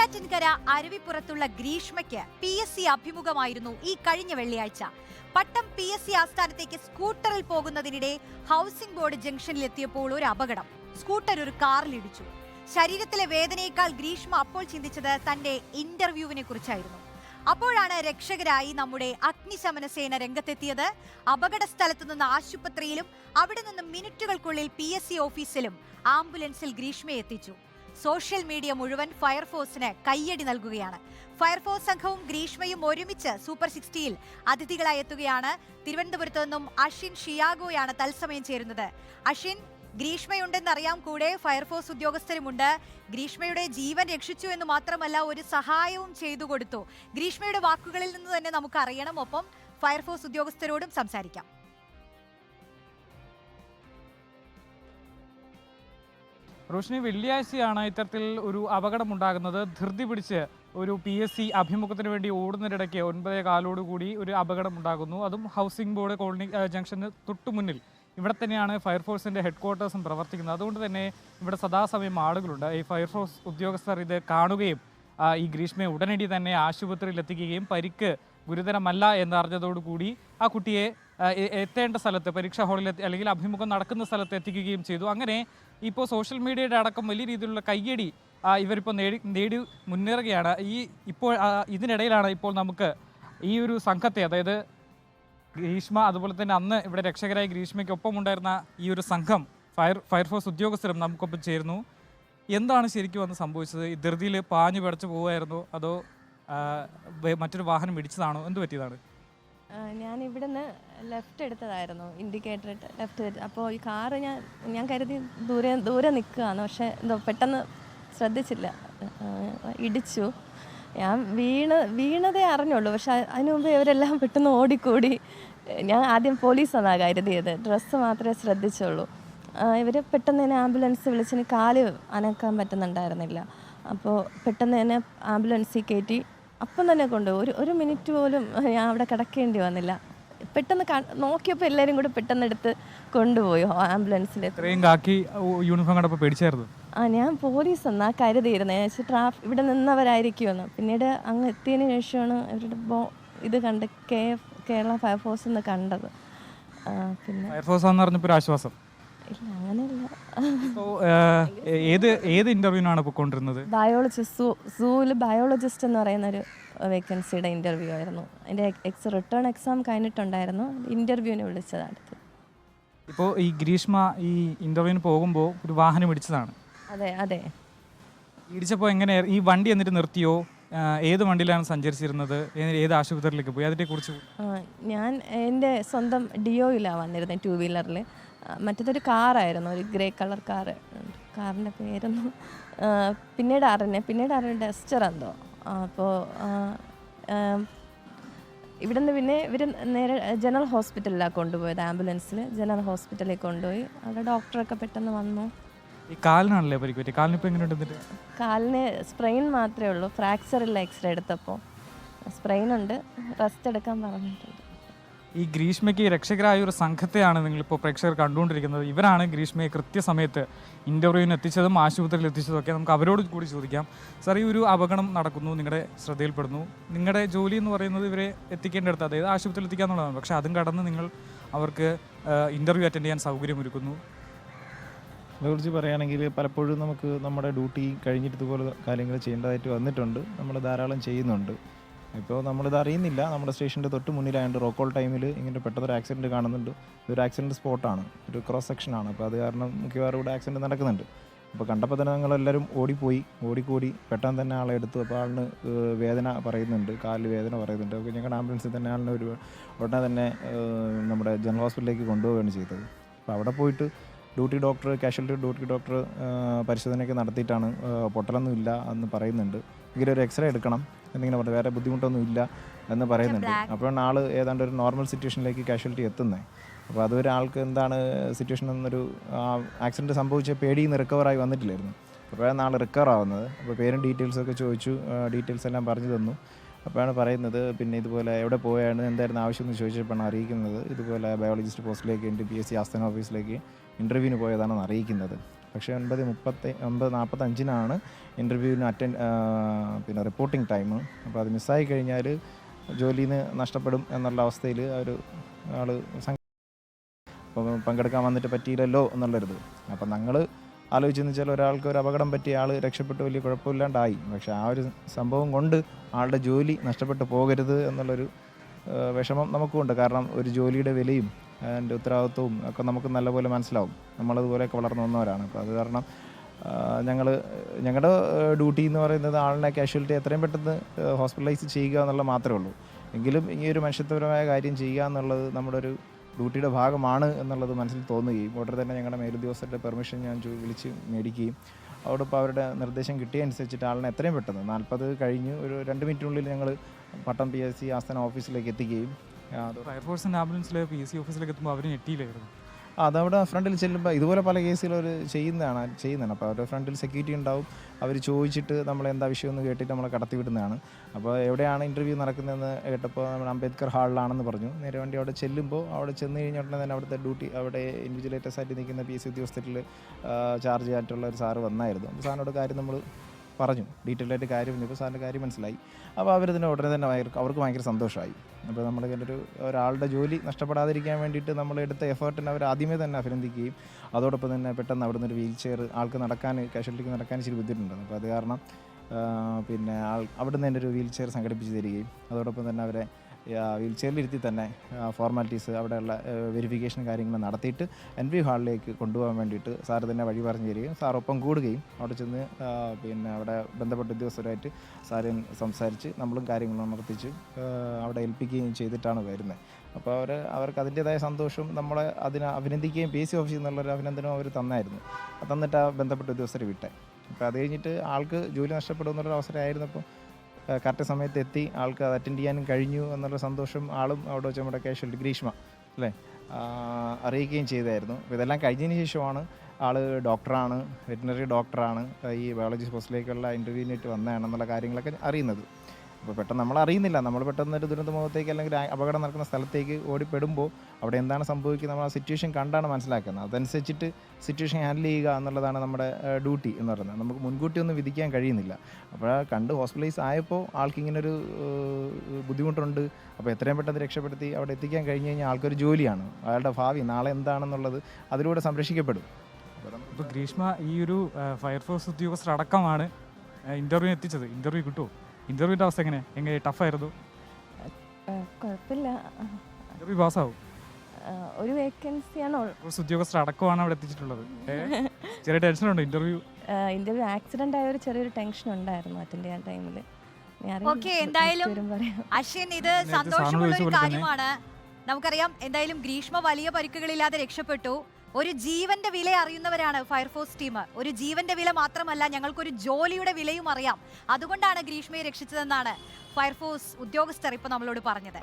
നെയ്യാറ്റിൻകര അരുവിപ്പുറത്തുള്ള ഗ്രീഷ്മയ്ക്ക് P S C അഭിമുഖമായിരുന്നു ഈ കഴിഞ്ഞ വെള്ളിയാഴ്ച. പട്ടം പി എസ് സി ആസ്ഥാനത്തേക്ക് സ്കൂട്ടറിൽ പോകുന്നതിനിടെ ഹൗസിംഗ് ബോർഡ് ജംഗ്ഷനിൽ എത്തിയപ്പോൾ ഒരു അപകടം. സ്കൂട്ടർ ഒരു കാറിലിടിച്ചു ശരീരത്തിലെ വേദനയേക്കാൾ ഗ്രീഷ്മ അപ്പോൾ ചിന്തിച്ചത് തന്റെ ഇന്റർവ്യൂവിനെ കുറിച്ചായിരുന്നു. അപ്പോഴാണ് രക്ഷകരായി നമ്മുടെ അഗ്നിശമന സേന രംഗത്തെത്തിയത്. അപകട സ്ഥലത്തു നിന്ന് ആശുപത്രിയിലും അവിടെ നിന്ന് മിനിറ്റുകൾക്കുള്ളിൽ പി ഓഫീസിലും ആംബുലൻസിൽ ഗ്രീഷ്മയെ എത്തിച്ചു. സോഷ്യൽ മീഡിയ മുഴുവൻ ഫയർഫോഴ്സിന് കയ്യടി നൽകുകയാണ്. ഫയർഫോഴ്സ് സംഘവും ഗ്രീഷ്മയും ഒരുമിച്ച് സൂപ്പർ സിക്സ്റ്റിയിൽ അതിഥികളായി എത്തുകയാണ്. തിരുവനന്തപുരത്ത് നിന്നും അഷിൻ ഷിയാഗോയാണ് തത്സമയം ചേരുന്നത്. അഷിൻ ഗ്രീഷ്മയുണ്ടെന്നറിയാം കൂടെ ഫയർഫോഴ്സ് ഉദ്യോഗസ്ഥരുമുണ്ട്. ഗ്രീഷ്മയുടെ ജീവൻ രക്ഷിച്ചു എന്ന് മാത്രമല്ല ഒരു സഹായവും ചെയ്തു കൊടുത്തു. ഗ്രീഷ്മയുടെ വാക്കുകളിൽ നിന്ന് തന്നെ നമുക്ക് അറിയണം. ഒപ്പം ഫയർഫോഴ്സ് ഉദ്യോഗസ്ഥരോടും സംസാരിക്കാം. റോഷിനി വെള്ളിയാഴ്ചയാണ് ഇത്തരത്തിൽ ഒരു അപകടമുണ്ടാകുന്നത്. ധൃതി പിടിച്ച് ഒരു പി എസ് സി അഭിമുഖത്തിന് വേണ്ടി ഓടുന്നതിനിടയ്ക്ക് ഒൻപതേ കാലോടുകൂടി ഒരു അപകടം ഉണ്ടാകുന്നു അതും ഹൗസിംഗ് ബോർഡ് കോളനി ജംഗ്ഷന് തൊട്ടു മുന്നിൽ. ഇവിടെ തന്നെയാണ് ഫയർഫോഴ്സിന്റെ ഹെഡ് ക്വാർട്ടേഴ്സും പ്രവർത്തിക്കുന്നത്. അതുകൊണ്ട് തന്നെ ഇവിടെ സദാസമയം ആളുകളുണ്ട്. ഈ ഫയർഫോഴ്സ് ഉദ്യോഗസ്ഥർ ഇത് കാണുകയും ഈ ഗ്രീഷ്മയെ ഉടനടി തന്നെ ആശുപത്രിയിൽ എത്തിക്കുകയും പരിക്ക് ഗുരുതരമല്ല എന്നറിഞ്ഞതോടുകൂടി ആ കുട്ടിയെ എത്തേണ്ട സ്ഥലത്ത് പരീക്ഷാ ഹാളിൽ അല്ലെങ്കിൽ അഭിമുഖം നടക്കുന്ന സ്ഥലത്ത് എത്തിക്കുകയും ചെയ്തു. അങ്ങനെ ഇപ്പോൾ സോഷ്യൽ മീഡിയയുടെ അടക്കം വലിയ രീതിയിലുള്ള കയ്യടി ഇവരിപ്പോൾ നേടി നേടി മുന്നേറുകയാണ്. ഈ ഇപ്പോൾ ഇതിനിടയിലാണ് ഇപ്പോൾ നമുക്ക് ഈ ഒരു സംഘത്തെ അതായത് ഗ്രീഷ്മ അതുപോലെ തന്നെ അന്ന് ഇവിടെ രക്ഷകരായ ഗ്രീഷ്മയ്ക്കൊപ്പം ഉണ്ടായിരുന്ന ഈ ഒരു സംഘം ഫയർ ഫയർഫോഴ്സ് ഉദ്യോഗസ്ഥരും നമുക്കൊപ്പം ചേരുന്നു. എന്താണ് ശരിക്കും അന്ന് സംഭവിച്ചത്? ഈ ധൃതിയിൽ പാഞ്ഞു പിടച്ചു പോവുമായിരുന്നു അതോ മറ്റൊരു വാഹനം ഇടിച്ചതാണോ? എന്ത് പറ്റിയതാണ്? ഞാൻ ഇവിടുന്ന് ലെഫ്റ്റ് എടുത്തതായിരുന്നു ഇൻഡിക്കേറ്റർ ഇട്ട് ലെഫ്റ്റ് അപ്പോൾ ഈ കാറ് ഞാൻ ഞാൻ കരുതി ദൂരെ ദൂരെ നിൽക്കുകയാണ് പക്ഷേ എന്തോ പെട്ടെന്ന് ശ്രദ്ധിച്ചില്ല. ഇടിച്ചു. ഞാൻ വീണ് വീണതേ അറിഞ്ഞുള്ളൂ പക്ഷെ അതിന് മുമ്പ് ഇവരെല്ലാം പെട്ടെന്ന് ഓടിക്കൂടി. ഞാൻ ആദ്യം പോലീസ് പോലീസാണ് കരുതിയത് ഡ്രസ്സ് മാത്രമേ ശ്രദ്ധിച്ചുള്ളൂ. ഇവർ പെട്ടെന്ന് തന്നെ ആംബുലൻസ് വിളിച്ചിന് കാൽ അനക്കാൻ പറ്റുന്നുണ്ടായിരുന്നില്ല. അപ്പോൾ പെട്ടെന്ന് തന്നെ ആംബുലൻസിൽ കയറ്റി അപ്പം തന്നെ കൊണ്ട് ഒരു ഒരു മിനിറ്റ് പോലും ഞാൻ അവിടെ കിടക്കേണ്ടി വന്നില്ല. പെട്ടെന്ന് നോക്കിയപ്പോൾ എല്ലാവരും കൂടെ പെട്ടെന്ന് എടുത്ത് കൊണ്ടുപോയി ആംബുലൻസിൽ യൂണിഫോം കണ്ടപ്പോൾ പേടിച്ചായിരുന്നു. ആ ഞാൻ പോലീസ് എന്നാ കരുതിയിരുന്നത് വെച്ചാൽ ട്രാഫ് ഇവിടെ നിന്നവരായിരിക്കുമെന്ന്. പിന്നീട് അങ്ങ് എത്തിയതിന് ശേഷമാണ് ഇവരുടെ ബോ ഇത് കണ്ട് കെ കേരള ഫയർഫോഴ്സ് എന്ന് കണ്ടത്. പിന്നെ ഫയർഫോഴ്സ് ആശ്വാസം. ഇല്ല അങ്ങനെയല്ല അപ്പോൾ ഏത് ഏത് ഇന്റർവ്യൂവിനാണ് പോയിക്കൊണ്ടിരുന്നത് ബയോളജിസ്റ്റ് സൂ സൂവിൽ ബയോളജിസ്റ്റ് എന്ന് പറയുന്ന ഒരു വേക്കൻസിയുടെ ഇന്റർവ്യൂ ആയിരുന്നു. എന്റെ എക്സ് റിട്ടേൺ എക്സാം കഴിഞ്ഞിട്ടുണ്ടായിരുന്നു. ഇന്റർവ്യൂവിന് വിളിച്ചതാണ് അടുത്ത്. ഇപ്പോൾ ഈ ഗ്രീഷ്മ ഈ ഇന്റർവ്യൂവിന് പോകുമ്പോൾ ഒരു വാഹനം ഇടിച്ചതാണ്. അതെ അതെ. ഇടിച്ചപ്പോൾ എങ്ങനെ ഈ വണ്ടി എന്നിട്ട് നിർത്തിയോ? ഏത് വണ്ടിയിലാണ് സഞ്ചരിച്ചിരുന്നത്? ഏത് ആശുപത്രിയിലേക്ക് പോയി? അതിനെ കുറിച്ച് ഞാൻ എന്റെ സ്വന്തം ഡിയോയിലാണ് വന്നിരുന്നത് ടൂ വീലറിൽ മറ്റേതൊരു കാറായിരുന്നു ഒരു ഗ്രേ കളർ കാറ്. കാറിന്റെ പേരൊന്നും പിന്നീട് അറിഞ്ഞ പിന്നീട് അറിഞ്ഞ ഡസ്റ്റർ എന്തോ. അപ്പോൾ ഇവിടുന്ന് പിന്നെ ഇവർ നേരെ ജനറൽ ഹോസ്പിറ്റലിലാണ് കൊണ്ടുപോയത് ആംബുലൻസിൽ ജനറൽ ഹോസ്പിറ്റലിൽ കൊണ്ടുപോയി. അവിടെ ഡോക്ടറൊക്കെ പെട്ടെന്ന് വന്നു. ഈ കാലിനാണല്ലേ പരിക്ക് എങ്ങനെയുണ്ട് കാലിന് സ്പ്രെയിൻ മാത്രമേ ഉള്ളൂ ഫ്രാക്ചർ ഇല്ല എക്സ്റേ എടുത്തപ്പോൾ സ്പ്രെയിൻ ഉണ്ട് റെസ്റ്റ് എടുക്കാൻ പറഞ്ഞിട്ടുണ്ട്. ഈ ഗ്രീഷ്മയ്ക്ക് രക്ഷകരായ ഒരു സംഘത്തെയാണ് നിങ്ങളിപ്പോൾ പ്രേക്ഷകർ കണ്ടുകൊണ്ടിരിക്കുന്നത്. ഇവരാണ് ഗ്രീഷ്മയെ കൃത്യസമയത്ത് ഇന്റർവ്യൂവിന് എത്തിച്ചതും ആശുപത്രിയിൽ എത്തിച്ചതും ഒക്കെ നമുക്ക് അവരോട് കൂടി ചോദിക്കാം. സർ ഈ ഒരു അപകടം നടക്കുന്നു നിങ്ങളുടെ ശ്രദ്ധയിൽപ്പെടുന്നു. നിങ്ങളുടെ ജോലി എന്ന് പറയുന്നത് ഇവരെ എത്തിക്കേണ്ടടുത്ത് അതായത് ആശുപത്രിയിൽ എത്തിക്കുക എന്നുള്ളതാണ് പക്ഷേ അതും കടന്ന് നിങ്ങൾ അവർക്ക് ഇന്റർവ്യൂ അറ്റൻഡ് ചെയ്യാൻ സൗകര്യമൊരുക്കുന്നു. അതേക്കുറിച്ച് പറയുകയാണെങ്കിൽ പലപ്പോഴും നമുക്ക് നമ്മുടെ ഡ്യൂട്ടി കഴിഞ്ഞിട്ട് ഇതുപോലെ കാര്യങ്ങൾ ചെയ്യേണ്ടതായിട്ട് വന്നിട്ടുണ്ട്. നമ്മൾ ധാരാളം ചെയ്യുന്നുണ്ട്. ഇപ്പോൾ നമ്മളിത് അറിയുന്നില്ല. നമ്മുടെ സ്റ്റേഷന്റെ തൊട്ട് മുന്നിലായതുകൊണ്ട് റോക്കോൾ ടൈമിൽ ഇങ്ങനെ പെട്ടെന്നൊരു ആക്സിഡന്റ് കാണുന്നുണ്ട്. ഇതൊരു ആക്സിഡന്റ് സ്പോട്ടാണ് ഒരു ക്രോസ് സെക്ഷനാണ് അപ്പോൾ അത് കാരണം മിക്കവാറും ഇവിടെ ആക്സിഡന്റ് നടക്കുന്നുണ്ട്. അപ്പോൾ കണ്ടപ്പോൾ തന്നെ ഞങ്ങളെല്ലാവരും ഓടിപ്പോയി. ഓടിക്കൂടി പെട്ടെന്ന് തന്നെ ആളെ എടുത്തു. അപ്പോൾ ആളിന് വേദന പറയുന്നുണ്ട്. കാലിൽ വേദന പറയുന്നുണ്ട്. അപ്പോൾ ഞങ്ങളുടെ ആംബുലൻസിൽ തന്നെ ആളിനെ ഒരു ഉടനെ തന്നെ നമ്മുടെ ജനറൽ ഹോസ്പിറ്റലിലേക്ക് കൊണ്ടുപോവുകയാണ് ചെയ്തത്. അപ്പോൾ അവിടെ പോയിട്ട് duty doctor casualty duty doctor പരിശോധനയൊക്കെ നടത്തിയിട്ടാണ് പൊട്ടലൊന്നുമില്ല പൊട്ടലൊന്നും ഇല്ല എന്ന് പറയുന്നുണ്ട്. എങ്കിലും ഒരു എക്സ്റേ എടുക്കണം എന്നിങ്ങനെ പറഞ്ഞു. വേറെ ബുദ്ധിമുട്ടൊന്നും ഇല്ല എന്ന് പറയുന്നുണ്ട്. അപ്പോൾ അപ്പോഴാണ് ആൾ ഏതാണ്ട് ഒരു നോർമൽ സിറ്റുവേഷനിലേക്ക് കാഷ്വാലിറ്റി എത്തുന്നത് അപ്പോൾ അത് ആൾക്ക് എന്താണ് സിറ്റുവേഷൻ എന്നൊരു ആക്സിഡന്റ് സംഭവിച്ച പേടിയിൽ നിന്ന് റിക്കവറായി വന്നിട്ടില്ലായിരുന്നു. അപ്പോഴാണ് ആൾ റിക്കവർ ആവുന്നത്. അപ്പോൾ പേരും ഡീറ്റെയിൽസൊക്കെ ചോദിച്ചു. ഡീറ്റെയിൽസ് എല്ലാം പറഞ്ഞു തന്നു. അപ്പോഴാണ് പറയുന്നത് പിന്നെ ഇതുപോലെ എവിടെ പോയാണ് എന്തായിരുന്നു ആവശ്യം എന്ന് ചോദിച്ചപ്പോഴാണ് അറിയിക്കുന്നത്. ഇതുപോലെ ബയോളജിസ്റ്റ് പോസ്റ്റിലേക്ക് ഉണ്ട് പി എസ് സി ആസ്ഥാന ഓഫീസിലേക്ക് ഇന്റർവ്യൂവിന് പോയതാണെന്ന് അറിയിക്കുന്നത്. പക്ഷേ ഒൻപത് മുപ്പത്തി ഒൻപത് നാൽപ്പത്തഞ്ചിനാണ് ഇന്റർവ്യൂവിന് അറ്റൻഡ് പിന്നെ റിപ്പോർട്ടിംഗ് ടൈം അപ്പോൾ അത് മിസ്സായി കഴിഞ്ഞാൽ ജോലിയിൽ നിന്ന് നഷ്ടപ്പെടും എന്നുള്ള അവസ്ഥയിൽ ഒരു ആൾ പങ്കെടുക്കാൻ വന്നിട്ട് പറ്റിയില്ലല്ലോ എന്നുള്ളൊരിത്. അപ്പം ഞങ്ങൾ ആലോചിച്ചെന്ന് വെച്ചാൽ ഒരാൾക്ക് ഒരു അപകടം പറ്റിയ ആൾ രക്ഷപ്പെട്ട് വലിയ കുഴപ്പമില്ലാണ്ടായി. പക്ഷേ ആ ഒരു സംഭവം കൊണ്ട് ആളുടെ ജോലി നഷ്ടപ്പെട്ടു പോകരുത് എന്നുള്ളൊരു വിഷമം നമുക്കുമുണ്ട്. കാരണം ഒരു ജോലിയുടെ വിലയും അതിന്റെ ഉത്തരവാദിത്വവും ഒക്കെ നമുക്ക് നല്ലപോലെ മനസ്സിലാവും. നമ്മളതുപോലെയൊക്കെ വളർന്നു വന്നവരാണ്. അപ്പോൾ അത് കാരണം ഞങ്ങൾ ഞങ്ങളുടെ ഡ്യൂട്ടി എന്ന് പറയുന്നത് ആളിനെ കാഷ്വാലിറ്റി എത്രയും പെട്ടെന്ന് ഹോസ്പിറ്റലൈസ് ചെയ്യുക എന്നുള്ള മാത്രമേ ഉള്ളൂ. എങ്കിലും ഈ ഒരു മനുഷ്യത്വപരമായ കാര്യം ചെയ്യുക എന്നുള്ളത് നമ്മുടെ ഒരു ഡ്യൂട്ടിയുടെ ഭാഗമാണ് എന്നുള്ളത് മനസ്സിൽ തോന്നുകയും ഉടനെ തന്നെ ഞങ്ങളുടെ മേലുദ്യോഗസ്ഥരുടെ പെർമിഷൻ ഞാൻ വിളിച്ച് മേടിക്കുകയും അവിടെ ഇപ്പോൾ അവരുടെ നിർദ്ദേശം കിട്ടിയ അനുസരിച്ചിട്ട് ആളിനെ എത്രയും പെട്ടെന്ന് നാൽപ്പത് കഴിഞ്ഞ് ഒരു രണ്ട് മിനിറ്റിനുള്ളിൽ ഞങ്ങൾ പട്ടം പി എസ് സി ആസ്ഥാന ഓഫീസിലേക്ക് എത്തിക്കുകയും ഫയർഫോഴ്സിന്റെ ആംബുലൻസിൽ പി സി ഓഫീസിലേക്ക് എത്തുമ്പോൾ അവർ ഞെട്ടിയിലായിരുന്നു. അതവിടെ ഫ്രണ്ടിൽ ചെല്ലുമ്പോൾ ഇതുപോലെ പല കേസുകൾ അവർ ചെയ്യുന്നതാണ് ചെയ്യുന്നതാണ്. അപ്പോൾ അവരുടെ ഫ്രണ്ടിൽ സെക്യൂരിറ്റി ഉണ്ടാവും. അവർ ചോദിച്ചിട്ട് നമ്മൾ എന്താ വിഷയം എന്ന് കേട്ടിട്ട് നമ്മളെ കടത്തി വിടുന്നതാണ് അപ്പോൾ എവിടെയാണ് ഇന്റർവ്യൂ നടക്കുന്നതെന്ന് കേട്ടപ്പോൾ നമ്മൾ അംബേദ്കർ ഹാളിലാണെന്ന് പറഞ്ഞു. നേരെ വേണ്ടി അവിടെ ചെല്ലുമ്പോൾ അവിടെ ചെന്ന് കഴിഞ്ഞ ഉടനെ തന്നെ അവിടുത്തെ ഡ്യൂട്ടി അവിടെ ഇൻവിജിലേറ്റേഴ്സ് ആയിട്ട് നിൽക്കുന്ന പി എസ് സി ഉദ്യോഗസ്ഥരിൽ ചാർജ് ആയിട്ടുള്ള ഒരു സാറ് വന്നായിരുന്നു. അപ്പോൾ സാറിനോട് കാര്യം നമ്മൾ പറഞ്ഞു. ഡീറ്റെയിൽ ആയിട്ട് കാര്യം പറഞ്ഞപ്പോൾ സാറിന്റെ കാര്യം മനസ്സിലായി. അപ്പോൾ അവർ തന്നെ ഉടനെ തന്നെ ഭയങ്കര അവർക്ക് ഭയങ്കര സന്തോഷമായി. അപ്പോൾ നമ്മൾ ഒരു ഒരാളുടെ ജോലി നഷ്ടപ്പെടാതിരിക്കാൻ വേണ്ടിയിട്ട് നമ്മൾ എടുത്ത എഫേർട്ടിനെ അവർ ആദ്യമേ തന്നെ അഭിനന്ദിക്കുകയും അതോടൊപ്പം തന്നെ പെട്ടെന്ന് അവിടുന്ന് ഒരു വീൽ ചെയർ ആൾക്ക് നടക്കാൻ കാഷ്വാലിറ്റിക്ക് നടക്കാൻ ഇച്ചിരി ബുദ്ധിമുട്ടുണ്ട്. അപ്പോൾ അത് കാരണം പിന്നെ ആൾ അവിടുന്ന് തന്നെ ഒരു വീൽ ചെയർ സംഘടിപ്പിച്ച് തരികയും അതോടൊപ്പം തന്നെ അവരെ വീൽ ചെയറിലിരുത്തി തന്നെ ഫോർമാലിറ്റീസ് അവിടെയുള്ള വെരിഫിക്കേഷൻ കാര്യങ്ങൾ നടത്തിയിട്ട് എൻ വി ഹാളിലേക്ക് കൊണ്ടുപോകാൻ വേണ്ടിയിട്ട് സാർ തന്നെ വഴി പറഞ്ഞു തരികയും സാർ ഒപ്പം കൂടുകയും അവിടെ ചെന്ന് പിന്നെ അവിടെ ബന്ധപ്പെട്ട ഉദ്യോഗസ്ഥരുമായിട്ട് സാറും സംസാരിച്ച് നമ്മളും കാര്യങ്ങൾ ഉണർത്തിച്ച് അവിടെ ഏൽപ്പിക്കുകയും ചെയ്തിട്ടാണ് വരുന്നത് അപ്പോൾ അവർ അവർക്ക് അതിന്റേതായ സന്തോഷവും നമ്മളെ അതിനെ അഭിനന്ദിക്കുകയും പി എസ് സി ഓഫീസിൽ നിന്നുള്ളൊരു അഭിനന്ദനവും അവർ തന്നായിരുന്നു. തന്നിട്ട് ആ ബന്ധപ്പെട്ട ഉദ്യോഗസ്ഥരെ വിട്ടേ. അപ്പോൾ അത് കഴിഞ്ഞിട്ട് ആൾക്ക് ജോലി നഷ്ടപ്പെടുമെന്നുള്ളൊരു അവസരമായിരുന്നപ്പോൾ കറക്റ്റ് സമയത്ത് എത്തി ആൾക്ക് അത് അറ്റൻഡ് ചെയ്യാനും കഴിഞ്ഞു എന്നുള്ള സന്തോഷം ആളും അവിടെ വെച്ച് നമ്മുടെ കാഷ്വൽ ഗ്രീഷ്മ അല്ലേ? അറിയിക്കുകയും ചെയ്തായിരുന്നു. അപ്പോൾ ഇതെല്ലാം കഴിഞ്ഞതിന് ശേഷമാണ് ആൾ ഡോക്ടറാണ് വെറ്റിനറി ഡോക്ടറാണ് ഈ ബയോളജി പോസ്റ്റിലേക്കുള്ള ഇന്റർവ്യൂവിനായിട്ട് വന്നതാണെന്നുള്ള കാര്യങ്ങളൊക്കെ അറിയുന്നത്. അപ്പോൾ പെട്ടെന്ന് നമ്മൾ അറിയുന്നില്ല നമ്മൾ പെട്ടെന്ന് ഒരു ദുരന്ത മുഖത്തേക്ക് അല്ലെങ്കിൽ അപകടം നടക്കുന്ന സ്ഥലത്തേക്ക് ഓടിപ്പെടുമ്പോൾ അവിടെ എന്താണ് സംഭവിക്കുന്നത് നമ്മൾ ആ സിറ്റുവേഷൻ കണ്ടാണ് മനസ്സിലാക്കുന്നത്. അതനുസരിച്ചിട്ട് സിറ്റുവേഷൻ ഹാൻഡിൽ ചെയ്യുക എന്നുള്ളതാണ് നമ്മുടെ ഡ്യൂട്ടി എന്ന് പറയുന്നത്. നമുക്ക് മുൻകൂട്ടി ഒന്നും വിധിക്കാൻ കഴിയുന്നില്ല. അപ്പോൾ കണ്ട് ഹോസ്പിറ്റലൈസ് ആയപ്പോൾ ആൾക്ക് ഇങ്ങനൊരു ബുദ്ധിമുട്ടുണ്ട്. അപ്പോൾ എത്രയും പെട്ടെന്ന് രക്ഷപ്പെടുത്തി അവിടെ എത്തിക്കാൻ കഴിഞ്ഞ് കഴിഞ്ഞാൽ ആൾക്കൊരു ജോലിയാണ്. അയാളുടെ ഭാവി നാളെ എന്താണെന്നുള്ളത് അതിലൂടെ സംരക്ഷിക്കപ്പെടും. ഇപ്പോൾ ഗ്രീഷ്മ ഈ ഒരു ഫയർഫോഴ്സ് ഉദ്യോഗസ്ഥർ അടക്കമാണ് ഇന്റർവ്യൂ എത്തിച്ചത്. ഇന്റർവ്യൂ കിട്ടുമോ ഇന്റർവ്യൂവിന്റെ അവസ്ഥ എങ്ങനെ? എങ്ങനെ ടഫായിരുന്നു കുഴപ്പമില്ല ഇന്റർവ്യൂ പാസ്സാവും ഒരു വേക്കൻസിയാണ് ഫയർഫോഴ്സ് ഉദ്യോഗസ്ഥർ അടക്കമാണ് അവിടെ എത്തിച്ചിട്ടുള്ളത്. ചെറിയ ടെൻഷൻ ഉണ്ട് ഇന്റർവ്യൂ ഇന്റർവ്യൂ ആക്സിഡന്റ് ആയ ഒരു ചെറിയൊരു ടെൻഷൻ ഉണ്ടായിരുന്നു അറ്റൻഡ് ചെയ്യാൻ ടൈമിൽ ഓക്കെ എന്തായാലും അശ്വിൻ ഇത് സന്തോഷമുള്ള ഒരു. കാര്യമാണ്. നമുക്കറിയാം എന്തായാലും ഗ്രീഷ്മ വലിയ പരിക്കുകളില്ലാതെ രക്ഷപ്പെട്ടു. ഒരു ജീവന്റെ വില അറിയുന്നവരാണ് ഫയർഫോഴ്സ് ടീം. ഒരു ജീവന്റെ വില മാത്രമല്ല ഞങ്ങൾക്കൊരു ജോലിയുടെ വിലയും അറിയാം. അതുകൊണ്ടാണ് ഗ്രീഷ്മയെ രക്ഷിച്ചതെന്നാണ് ഫയർഫോഴ്സ് ഉദ്യോഗസ്ഥർ ഇപ്പൊ നമ്മളോട് പറഞ്ഞത്.